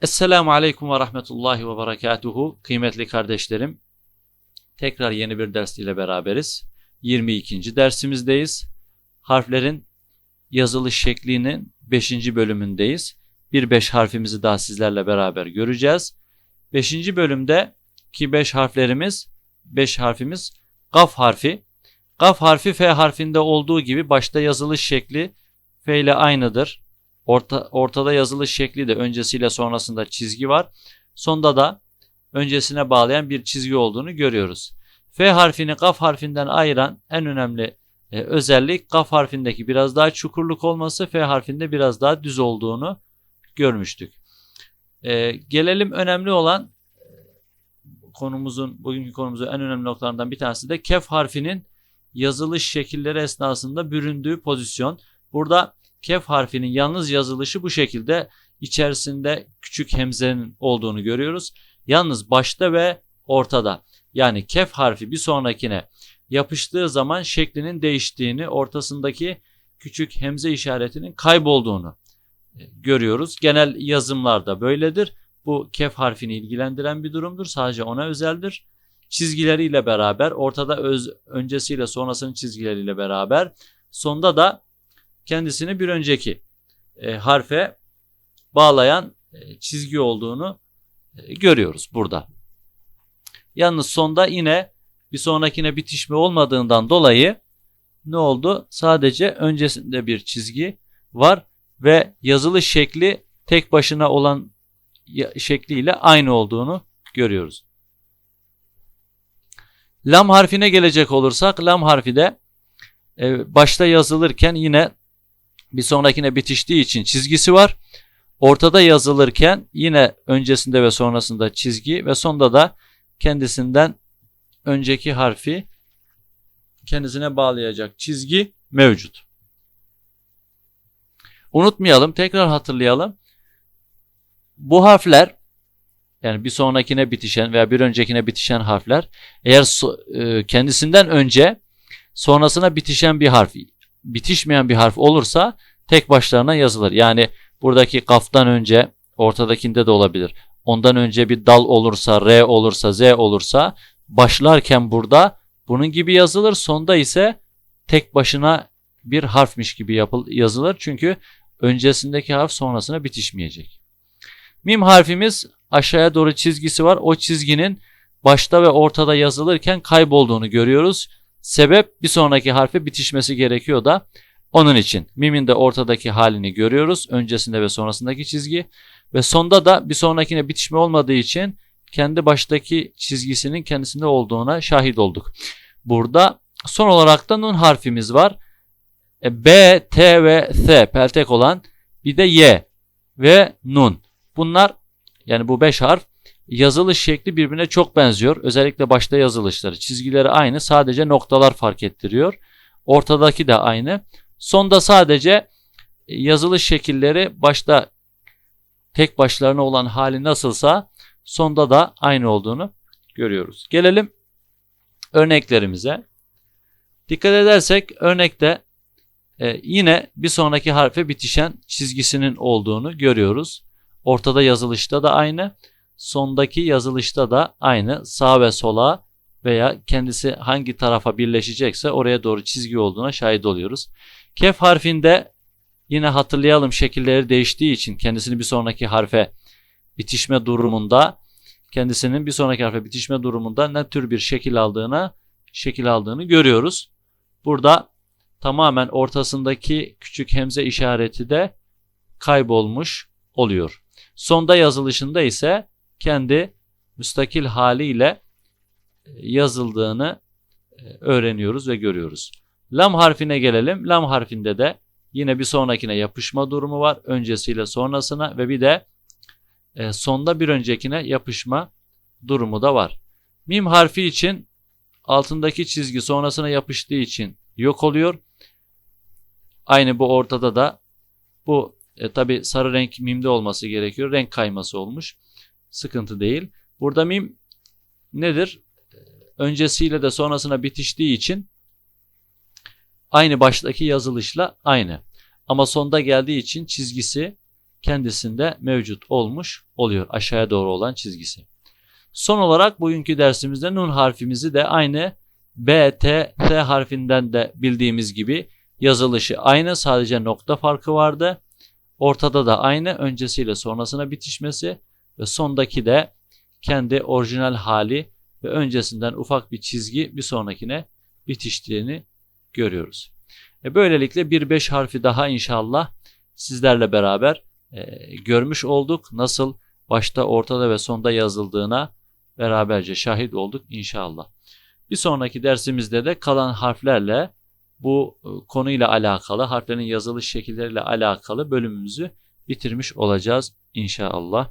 Esselamu Aleyküm ve Rahmetullahi ve Berekatuhu. Kıymetli kardeşlerim, tekrar yeni bir ders ile beraberiz. 22. dersimizdeyiz. Harflerin yazılış şeklinin 5. bölümündeyiz. Bir 5 harfimizi daha sizlerle beraber göreceğiz. 5. bölümde ki 5 harflerimiz, 5 harfimiz Gaf harfi. Gaf harfi F harfinde olduğu gibi başta yazılış şekli F ile aynıdır. Orta, ortada yazılış şekli de öncesiyle sonrasında çizgi var. Sonda da öncesine bağlayan bir çizgi olduğunu görüyoruz. F harfini kaf harfinden ayıran en önemli e, özellik kaf harfindeki biraz daha çukurluk olması, F harfinde biraz daha düz olduğunu görmüştük. E, gelelim önemli olan e, konumuzun, bugünkü konumuzun en önemli noktalarından bir tanesi de kef harfinin yazılış şekilleri esnasında büründüğü pozisyon. Burada kef harfinin yalnız yazılışı bu şekilde içerisinde küçük hemzenin olduğunu görüyoruz. Yalnız başta ve ortada yani kef harfi bir sonrakine yapıştığı zaman şeklinin değiştiğini, ortasındaki küçük hemze işaretinin kaybolduğunu e, görüyoruz. Genel yazımlarda böyledir. Bu kef harfini ilgilendiren bir durumdur. Sadece ona özeldir. Çizgileriyle beraber, ortada öz, öncesiyle sonrasının çizgileriyle beraber, sonda da kendisini bir önceki e, harfe bağlayan e, çizgi olduğunu e, görüyoruz burada. Yalnız sonda yine bir sonrakine bitişme olmadığından dolayı ne oldu? Sadece öncesinde bir çizgi var ve yazılış şekli tek başına olan şekliyle aynı olduğunu görüyoruz. Lam harfine gelecek olursak lam harfi de e, başta yazılırken yine bir sonrakine bitiştiği için çizgisi var. Ortada yazılırken yine öncesinde ve sonrasında çizgi ve sonda da kendisinden önceki harfi kendisine bağlayacak çizgi mevcut. Unutmayalım, tekrar hatırlayalım. Bu harfler yani bir sonrakine bitişen veya bir öncekine bitişen harfler eğer e, kendisinden önce sonrasına bitişen bir harf bitişmeyen bir harf olursa tek başlarına yazılır. Yani buradaki kaftan önce ortadakinde de olabilir. Ondan önce bir dal olursa, R olursa, Z olursa başlarken burada bunun gibi yazılır. Sonda ise tek başına bir harfmiş gibi yapıl yazılır. Çünkü öncesindeki harf sonrasına bitişmeyecek. Mim harfimiz aşağıya doğru çizgisi var. O çizginin başta ve ortada yazılırken kaybolduğunu görüyoruz. Sebep bir sonraki harfe bitişmesi gerekiyor da onun için mimin de ortadaki halini görüyoruz. Öncesinde ve sonrasındaki çizgi. Ve sonda da bir sonrakine bitişme olmadığı için kendi baştaki çizgisinin kendisinde olduğuna şahit olduk. Burada son olarak da nun harfimiz var. E, B, T ve S peltek olan bir de Y ve nun. Bunlar yani bu 5 harf yazılış şekli birbirine çok benziyor. Özellikle başta yazılışları. Çizgileri aynı sadece noktalar fark ettiriyor. Ortadaki de aynı. Sonda sadece yazılış şekilleri başta tek başlarına olan hali nasılsa sonda da aynı olduğunu görüyoruz. Gelelim örneklerimize. Dikkat edersek örnekte e, yine bir sonraki harfe bitişen çizgisinin olduğunu görüyoruz. Ortada yazılışta da aynı sondaki yazılışta da aynı sağ ve sola veya kendisi hangi tarafa birleşecekse oraya doğru çizgi olduğuna şahit oluyoruz. Kef harfinde yine hatırlayalım şekilleri değiştiği için kendisini bir sonraki harfe bitişme durumunda kendisinin bir sonraki harfe bitişme durumunda ne tür bir şekil aldığına şekil aldığını görüyoruz. Burada tamamen ortasındaki küçük hemze işareti de kaybolmuş oluyor. Sonda yazılışında ise kendi müstakil haliyle e, yazıldığını e, öğreniyoruz ve görüyoruz. Lam harfine gelelim. Lam harfinde de yine bir sonrakine yapışma durumu var. Öncesiyle sonrasına ve bir de e, sonda bir öncekine yapışma durumu da var. Mim harfi için altındaki çizgi sonrasına yapıştığı için yok oluyor. Aynı bu ortada da bu e, tabi sarı renk mimde olması gerekiyor. Renk kayması olmuş. Sıkıntı değil. Burada mim nedir? Öncesiyle de sonrasına bitiştiği için aynı baştaki yazılışla aynı. Ama sonda geldiği için çizgisi kendisinde mevcut olmuş oluyor aşağıya doğru olan çizgisi. Son olarak bugünkü dersimizde nun harfimizi de aynı B, T, T harfinden de bildiğimiz gibi yazılışı aynı sadece nokta farkı vardı. Ortada da aynı öncesiyle sonrasına bitişmesi ve sondaki de kendi orijinal hali ve öncesinden ufak bir çizgi bir sonrakine bitiştiğini görüyoruz. E böylelikle 1-5 harfi daha inşallah sizlerle beraber e, görmüş olduk. Nasıl başta, ortada ve sonda yazıldığına beraberce şahit olduk inşallah. Bir sonraki dersimizde de kalan harflerle bu e, konuyla alakalı, harflerin yazılış şekilleriyle alakalı bölümümüzü bitirmiş olacağız inşallah.